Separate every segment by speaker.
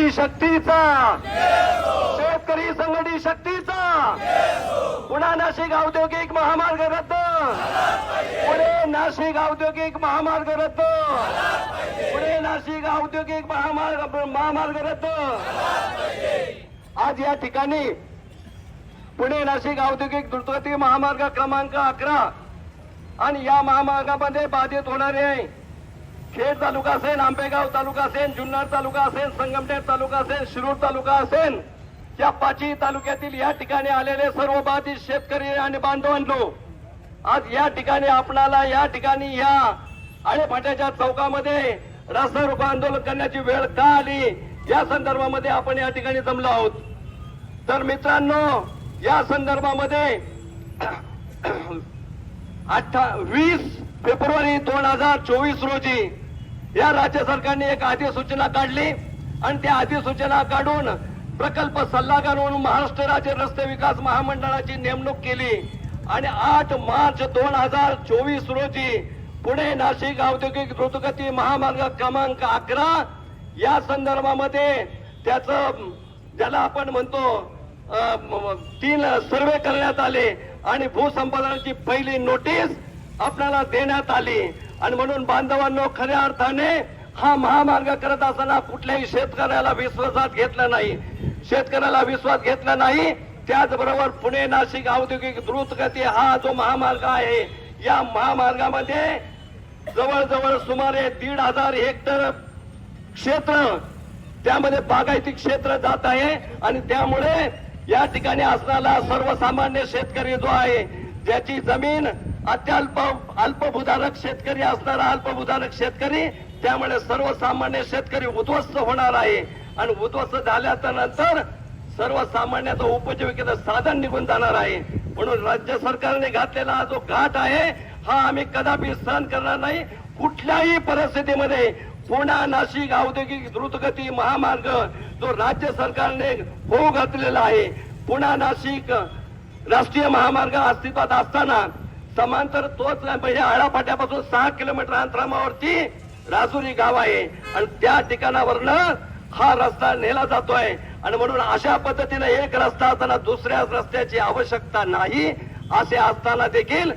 Speaker 1: संघटी शक्तीचा. शेतकरी संघटी शक्तीचा. पुन्हा नाशिक औद्योगिक महामार्ग रद्द. पुणे नाशिक औद्योगिक महामार्ग रद्द. पुणे नाशिक औद्योगिक महामार्ग महामार्ग रद्द. आज या ठिकाणी पुणे नाशिक औद्योगिक द्रुतगती महामार्ग क्रमांक अकरा. आणि या महामार्गामध्ये बाधित होणारे खेड तालुका असेल आंबेगाव तालुका असेल जुन्नर तालुका असेल संगमनेर तालुका असेल शिरूर तालुका असेल या पाचही तालुक्यातील या ठिकाणी आलेले सर्व बाधित शेतकरी आणि बांधवांनो आज या ठिकाणी आपणाला या ठिकाणी या आळेफाट्याच्या चौकामध्ये रस्ता रोको आंदोलन करण्याची वेळ का आली या संदर्भामध्ये आपण या ठिकाणी जमलो आहोत. तर मित्रांनो या संदर्भामध्ये अठ्ठा वीस फेब्रुवारी दोन हजार चोवीस रोजी या राज्य सरकारने एक अधिसूचना काढली आणि त्या अधिसूचना काढून प्रकल्प सल्लागार म्हणून महाराष्ट्र राज्य रस्ते विकास महामंडळाची नेमणूक केली. आणि आठ मार्च दोन हजार चोवीस रोजी पुणे नाशिक औद्योगिक द्रुतगती महामार्ग क्रमांक अकरा या संदर्भामध्ये त्याचं ज्याला आपण म्हणतो तीन सर्वे करण्यात आले आणि भूसंपादनाची पहिली नोटीस आपल्याला देण्यात आली. आणि म्हणून बांधवांनो खऱ्या अर्थाने हा महामार्ग करत असताना कुठल्याही शेतकऱ्याला विश्वासात घेतला नाही. शेतकऱ्याला विश्वास घेतला नाही. त्याचबरोबर पुणे नाशिक औद्योगिक द्रुतगती हा जो महामार्ग आहे या महामार्गामध्ये जवळजवळ सुमारे दीड हजार हेक्टर क्षेत्र त्यामध्ये बागायती क्षेत्र जात आहे आणि त्यामुळे या ठिकाणी असणारा सर्वसामान्य शेतकरी जो आहे ज्याची जमीन अत्यल्प अल्पभूधारक शेतकरी असणारा अल्पभूधारक शेतकरी त्यामुळे सर्वसामान्य शेतकरी उद्ध्वस्त होणार आहे. आणि उद्ध्वस्त झाल्याच्यानंतर सर्वसामान्याचं उपजीविकेचं साधन निघून जाणार आहे. म्हणून राज्य सरकारने घातलेला हा जो घाट आहे हा आम्ही कदापि सहन करणार नाही. कुठल्याही परिस्थितीमध्ये पुणा नाशिक औद्योगिक द्रुतगती महामार्ग जो राज्य सरकारने होऊ घातलेला आहे पुणा नाशिक राष्ट्रीय महामार्ग अस्तित्वात असताना समांतर तोच म्हणजे आळापाट्यापासून सहा किलोमीटर अंतरावरती राजुरी गाव आहे. आणि त्या ठिकाणावरनं हा रस्ता नेला जातोय. आणि म्हणून अशा पद्धतीनं एक रस्ता असताना दुसऱ्या रस्त्याची आवश्यकता नाही असे असताना देखील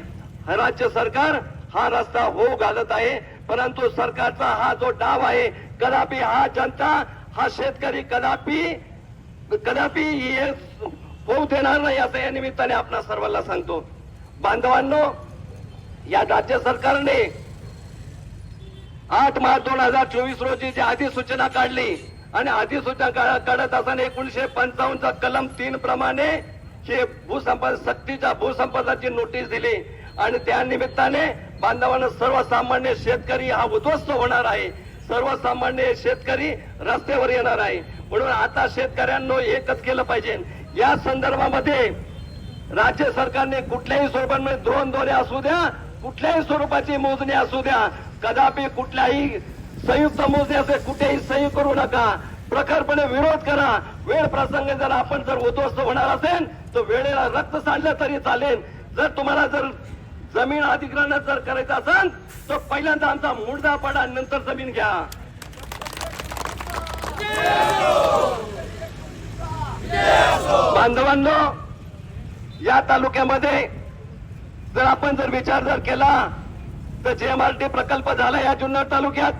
Speaker 1: राज्य सरकार हा रस्ता होऊ घालत आहे. परंतु सरकारचा हा जो डाव आहे कदापि हा जनता हा शेतकरी कदापि कदापि हे होऊ देणार नाही असं या निमित्ताने आपणा सर्वांना सांगतो. बांधवांनो या राज्य सरकारने आठ मार्च दोन हजार चोवीस रोजी जी अधिसूचना काढली आणि अधिसूचना का- काढत असताना एकोणीशे पंचावन्नचा कलम तीन प्रमाणे हे भूसंपदा सक्तीच्या भूसंपदाची नोटीस दिली. आणि त्या निमित्ताने बांधवांना सर्वसामान्य शेतकरी हा उद्ध्वस्त होणार आहे. सर्वसामान्य शेतकरी रस्त्यावर येणार आहे. म्हणून आता शेतकऱ्यांनो एकच केलं पाहिजे. या संदर्भामध्ये राज्य सरकारने कुठल्याही स्वरूपामध्ये दोन दोरे असू द्या कुठल्याही स्वरूपाची मोजणी असू द्या. कदापि कुठल्याही संयुक्त मोजणी असे कुठेही सही करू नका. प्रखरपणे विरोध करा. वेळ प्रसंग जर आपण जर उद्ध्वस्त होणार असेल तर वेळेला रक्त सांडलं तरी चालेल. जर तुम्हाला जर जमीन अधिग्रहण जर करायचं असेल तर पहिल्यांदा आमचा मुर्दा पडा नंतर जमीन घ्या. बांधवांनो या तालुक्यामध्ये जर आपण जर विचार जर केला तर जेएमआरटी प्रकल्प झाला या जुन्नर तालुक्यात.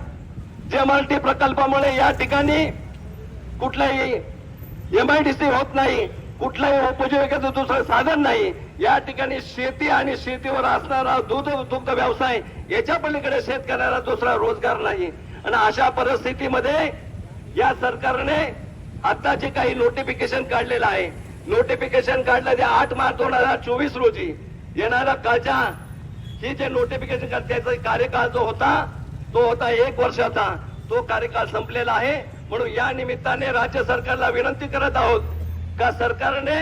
Speaker 1: जेएमआरटी प्रकल्पामुळे या ठिकाणी कुठलाही एमआयडीसी होत नाही कुठलाही उपजीविकेचं दुसरं साधन नाही. या ठिकाणी शेती आणि शेतीवर असणारा दूध दुग्ध व्यवसाय याच्या पलीकडे शेतकऱ्याला दुसरा रोजगार नाही. आणि अशा परिस्थितीमध्ये या सरकारने आता जे काही नोटिफिकेशन काढलेलं आहे. नोटिफिकेशन काढलं ते आठ मार्च दोन हजार चोवीस रोजी. येणारा कालच्या ही जे नोटिफिकेशन त्याचा कार्यकाळ जो होता तो होता एक वर्षाचा. तो कार्यकाळ संपलेला आहे. म्हणून या निमित्ताने राज्य सरकारला विनंती करत आहोत का सरकारने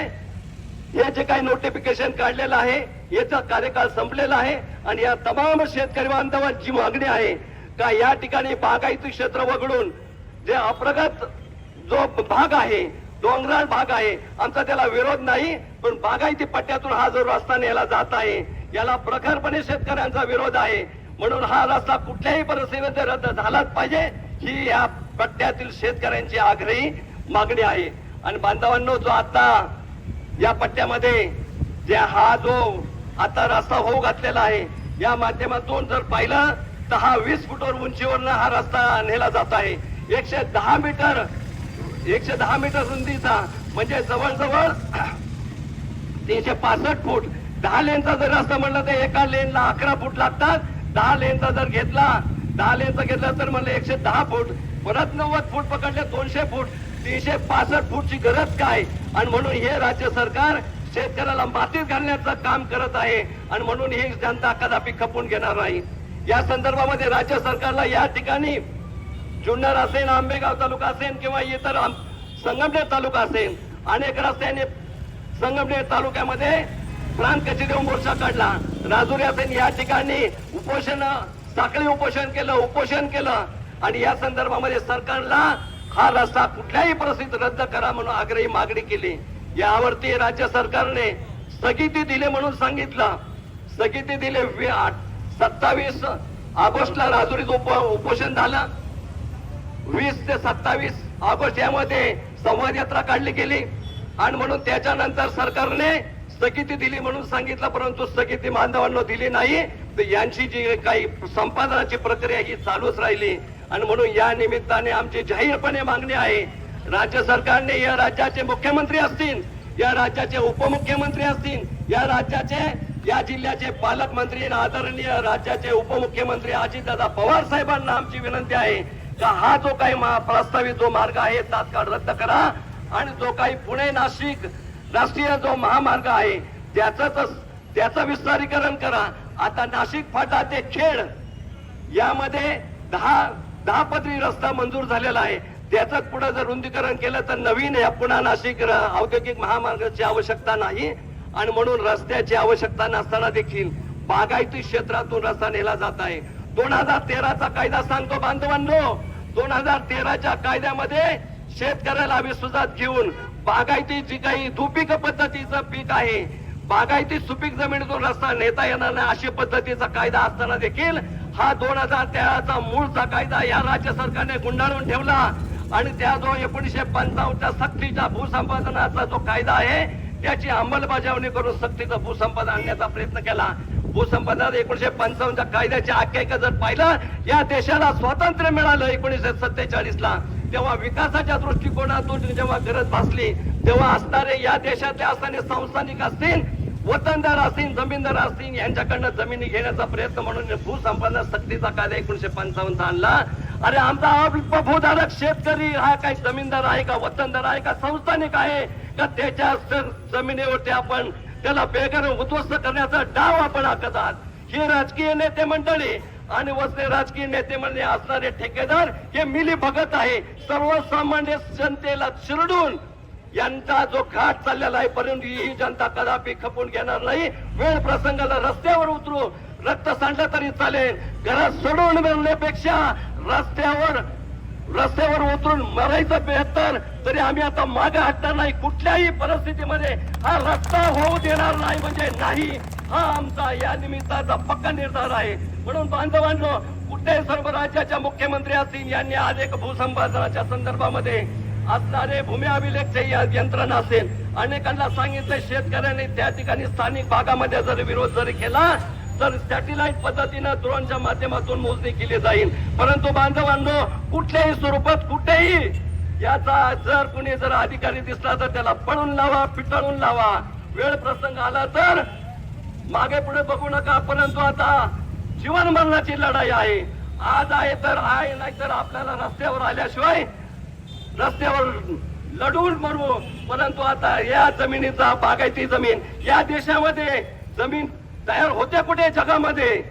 Speaker 1: हे जे काही नोटिफिकेशन काढलेलं आहे याचा कार्यकाळ संपलेला आहे आणि या तमाम शेतकरी बांधवांची मागणी आहे का या ठिकाणी बागायती क्षेत्र वगळून जे अप्रगत जो भाग आहे डोंगराळ भाग आहे. आमचा त्याला विरोध नाही पण बागायती पट्ट्यातून हा जो रस्ता नेला जात आहे याला प्रखरपणे शेतकऱ्यांचा विरोध आहे. म्हणून हा रस्ता कुठल्याही परिस्थितीमध्ये रद्द झालाच पाहिजे ही या पट्ट्यातील शेतकऱ्यांची आग्रही मागणी आहे. आणि बांधवांनो जो आता या पट्ट्यामध्ये जे हा जो आता रस्ता होऊ घातलेला आहे या माध्यमातून जर पाहिलं तर हा वीस फुटावर उंचीवरनं हा रस्ता नेला जात आहे. एकशे दहा मीटर एकशे दहा मीटर रुंदीचा म्हणजे जवळजवळ तीनशे पासष्ट फूट. दहा लेनचा जर रस्ता म्हणलं तर एका लेनला अकरा फूट लागतात. दहा लेनचा जर घेतला दहा लेनचा घेतला तर म्हणलं एकशे दहा फूट. परत नव्वद फूट पकडले दोनशे फूट. तीनशे पासष्ट फूटची गरज काय? आणि म्हणून हे राज्य सरकार शेतकऱ्याला मातीत घालण्याचं काम करत आहे. आणि म्हणून ही जनता कदापि खपून घेणार नाही. या संदर्भामध्ये राज्य सरकारला या ठिकाणी जुन्नर असेल आंबेगाव तालुका असेल किंवा इतर संगमनेर तालुका असेल अनेक रस्त्याने संगमनेर तालुक्यामध्ये प्राण कचेरी मोर्चा काढला. राजुरी असेल या ठिकाणी उपोषण साखळी उपोषण केलं उपोषण केलं. आणि या संदर्भामध्ये सरकारला हा रस्ता कुठल्याही परिस्थितीत रद्द करा म्हणून आग्रही मागणी केली. यावरती राज्य सरकारने स्थगिती दिली म्हणून सांगितलं. स्थगिती दिले आठ- सत्तावीस ऑगस्टला राजुरीत उप उपोषण झालं. ते सत्तावीस ऑगस्ट यामध्ये संवाद यात्रा काढली गेली. आणि म्हणून त्याच्यानंतर सरकारने स्थगिती दिली म्हणून सांगितलं परंतु स्थगिती बांधवांना दिली नाही. तर यांची जी काही संपादनाची प्रक्रिया ही चालूच राहिली. आणि म्हणून या निमित्ताने आमची जाहीरपणे मागणी आहे राज्य सरकारने या राज्याचे मुख्यमंत्री असतील या राज्याचे उपमुख्यमंत्री असतील या राज्याचे या जिल्ह्याचे पालकमंत्री आदरणीय राज्याचे उपमुख्यमंत्री अजितदादा पवार साहेबांना आमची विनंती आहे. का हा जो काही प्रस्तावित जो मार्ग आहे तात्काळ रद्द करा. आणि जो काही पुणे नाशिक राष्ट्रीय जो महामार्ग आहे त्याच त्याचं विस्तारीकरण करा. आता नाशिक फाटा ते खेड यामध्ये दहा दहा पदरी रस्ता मंजूर झालेला आहे. त्याच पुढे जर रुंदीकरण केलं तर नवीन या पुन्हा नाशिक औद्योगिक महामार्गाची आवश्यकता नाही. आणि म्हणून रस्त्याची आवश्यकता नसताना देखील बागायती क्षेत्रातून रस्ता नेला जात आहे. दोन हजार तेराचा कायदा सांगतो बांधवांनो. दोन हजार तेराच्या कायद्यामध्ये शेतकऱ्याला विश्वासात घेऊन बागायती जी काही दुपीक पद्धतीचं पीक आहे बागायती सुपीक जमिनीतून रस्ता नेता येणार नाही अशी पद्धतीचा कायदा असताना देखील हा दोन हजार तेराचा मूळचा कायदा या राज्य सरकारने गुंडाळून ठेवला. आणि त्या जो एकोणीशे पंचावन्नच्या सक्तीच्या भूसंपादनाचा जो कायदा आहे त्याची अंमलबजावणी करून सक्तीचं भूसंपादन आणण्याचा प्रयत्न केला. भूसंपादनात एकोणीशे पंचावन्नच्या कायद्याची आख्यायिका जर पाहिलं या देशाला स्वातंत्र्य मिळालं एकोणीशे सत्तेचाळीस ला तेव्हा विकासाच्या दृष्टिकोनातून जेव्हा गरज भासली तेव्हा असणारे या देशातले असणारे संस्थानिक असतील वतनदार असतील जमीनदार असतील यांच्याकडनं जमिनी घेण्याचा प्रयत्न म्हणून भूसंपादन सक्तीचा कायदा एकोणीशे पंचावन्न आणला. अरे आमचा अल्पभूधारक शेतकरी हा काही जमीनदार आहे का वतनदार आहे का संस्थानिक आहे का त्याच्या जमिनीवरती आपण त्याला बेघर उद्ध्वस्त करण्याचा डाव आपण आखत आहात राजकीय नेते मंडळी आणि वसले राजकीय नेते म्हणजे असणारे ठेकेदार हे मिली भगत आहे. सर्वसामान्य जनतेला चिरडून यांचा जो घाट चाललेला आहे परंतु ही जनता कदापि खपून घेणार नाही. वेळ प्रसंगाला रस्त्यावर उतरू. रक्त सांडलं तरी चालेल. घरात सोडून मिळण्यापेक्षा रस्त्यावर रस्त्यावर उतरून मरायचं बेहतर तरी आम्ही आता मागे हटणार नाही. कुठल्याही परिस्थितीमध्ये हा रस्ता होऊ देणार नाही म्हणजे नाही. हा आमचा या निमित्ताचा पक्का निर्धार आहे. म्हणून बांधवांनो कुठल्याही सर्व राज्याच्या मुख्यमंत्री असतील यांनी आज एक भूसंपादनाच्या संदर्भामध्ये असणारे भूमी अभिलेखचे या यंत्रणा असेल. अनेकांना सांगितलं शेतकऱ्यांनी त्या ठिकाणी स्थानिक भागामध्ये जर विरोध जरी केला तर सॅटेलाइट पद्धतीनं ड्रोनच्या माध्यमातून मोजणी केली जाईल. परंतु बांधवांनो कुठल्याही स्वरूपात कुठेही याचा जर कुणी जर अधिकारी दिसला तर त्याला पळून लावा पिटाळून लावा. वेळ प्रसंग आला तर मागे पुढे बघू नका परंतु आता जीवन मरणाची लढाई आहे. आज आहे तर आहे नाही तर आपल्याला रस्त्यावर आल्याशिवाय रस्त्यावर लढून मरू. परंतु आता या जमिनीचा बागायती जमीन या देशामध्ये जमीन तयार होत्या कुठे जगामध्ये?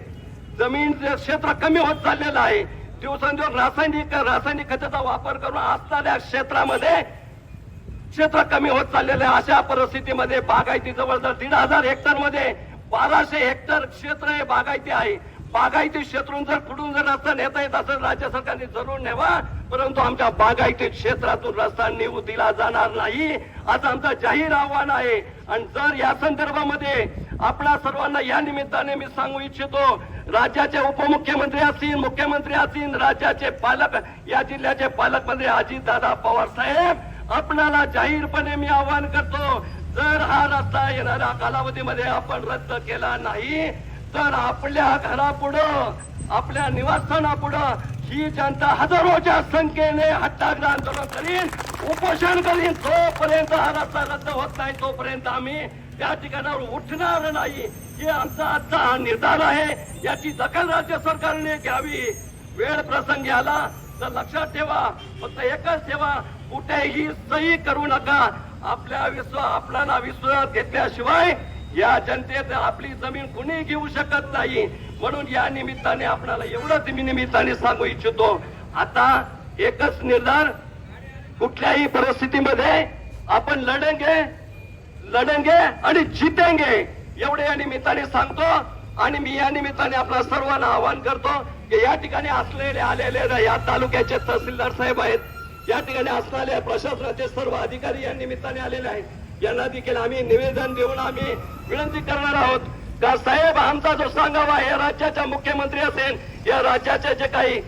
Speaker 1: जमीन क्षेत्र कमी होत चाललेलं आहे दिवसांदिवस रासायनिक रासायनिक खताचा वापर करून असणाऱ्या क्षेत्रामध्ये क्षेत्र कमी होत चाललेलं आहे. अशा परिस्थितीमध्ये बागायती जवळजवळ दीड हजार हेक्टरमध्ये बाराशे हेक्टर क्षेत्र हे बागायती आहे. बागायती क्षेत्रून जर कुठून जर रस्ता नेता येत असेल राज्य सरकारने जरूर नेवा परंतु आमच्या बागायती क्षेत्रातून रस्ता नेऊ दिला जाणार नाही असं आमचं जाहीर आव्हान आहे. आणि जर या संदर्भामध्ये आपणा सर्वांना या निमित्ताने मी सांगू इच्छितो राज्याचे उपमुख्यमंत्री असतील मुख्यमंत्री असतील राज्याचे पालक या जिल्ह्याचे पालकमंत्री अजितदादा पवार साहेब आपणाला जाहीरपणे मी आवाहन करतो जर हा रस्ता येणाऱ्या कालावधीमध्ये आपण रद्द केला नाही तर आपल्या घरापुढं आपल्या निवासस्थानापुढं ही जनता हजारोच्या संख्येने हट्टाग्र आंदोलन करीन उपोषण करीन. जोपर्यंत हा रस्ता रद्द होत नाही तोपर्यंत आम्ही त्या ठिकाणावर उठणार नाही. हे आमचा आजचा हा निर्धार आहे. याची दखल राज्य सरकारने घ्यावी. वेळ प्रसंगी आला तर लक्षात ठेवा फक्त एकच ठेवा कुठेही सही करू नका. आपल्या विश्वास आपल्याला विश्वास घेतल्याशिवाय या जनतेत आपली जमीन कुणी घेऊ शकत नाही. म्हणून या निमित्ताने आपल्याला एवढंच मी निमित्ताने सांगू इच्छितो. आता एकच निर्धार कुठल्याही परिस्थितीमध्ये आपण लढंगे लढंगे आणि जितेंगे एवढे या निमित्ताने सांगतो. आणि मी या निमित्ताने आपल्या सर्वांना आवाहन करतो की या ठिकाणी असलेले आलेले या तालुक्याचे तहसीलदार साहेब आहेत या ठिकाणी असणारे प्रशासनाचे सर्व अधिकारी या निमित्ताने आलेले आहेत. यांना देखील आम्ही निवेदन देऊन आम्ही विनंती करणार आहोत. का साहेब आमचा जो सांगावा या राज्याचा मुख्यमंत्री असेल या राज्याचे जे काही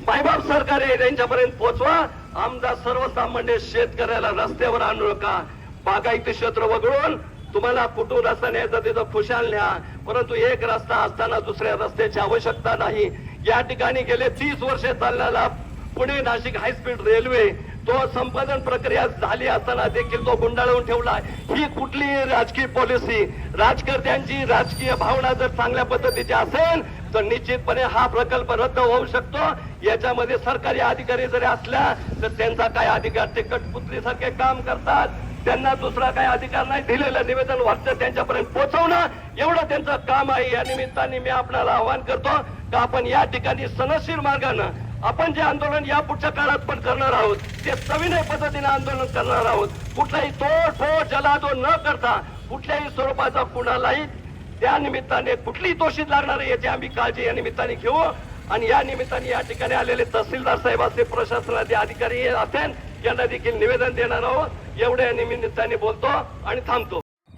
Speaker 1: मायबाप सरकार आहे त्यांच्यापर्यंत पोहोचवा आमचा सर्वसामान्य शेतकऱ्याला रस्त्यावर आणू नका बागायती क्षेत्र वगळून तुम्हाला कुठून रस्ता न्यायचा तिथं खुशाल न्या. परंतु एक रस्ता असताना दुसऱ्या रस्त्याची आवश्यकता नाही. या ठिकाणी गेले तीस वर्षे चाललेला पुणे नाशिक हायस्पीड रेल्वे तो संपादन प्रक्रिया झाली असताना देखील तो गुंडाळून ठेवला. ही कुठली राजकीय पॉलिसी राजकर्त्यांची राजकीय भावना जर चांगल्या पद्धतीची असेल तर निश्चितपणे हा प्रकल्प रद्द होऊ शकतो. याच्यामध्ये सरकारी अधिकारी जरी असल्या तर त्यांचा काय अधिकार? ते कठपुतळीसारखे काम करतात. त्यांना दुसरा काही अधिकार नाही? दिलेलं निवेदन वाटतं त्यांच्यापर्यंत पोहोचवणं. एवढं त्यांचं काम आहे. या निमित्ताने मी आपल्याला आवाहन करतो का आपण या ठिकाणी सनशील मार्गानं आपण जे आंदोलन या पुढच्या काळात पण करणार आहोत ते सविनय पद्धतीने आंदोलन करणार आहोत. कुठलाही तोडफोड जलादो न करता कुठल्याही स्वरूपाचा कुणालाही त्या निमित्ताने कुठलीही दोषीत लागणार आहे याची आम्ही काळजी या निमित्ताने घेऊ. आणि या निमित्ताने या ठिकाणी आलेले तहसीलदार साहेब असतील प्रशासनाचे अधिकारी असेल यांना देखील निवेदन देणार आहोत. एवढ्या निमित्ताने बोलतो आणि थांबतो.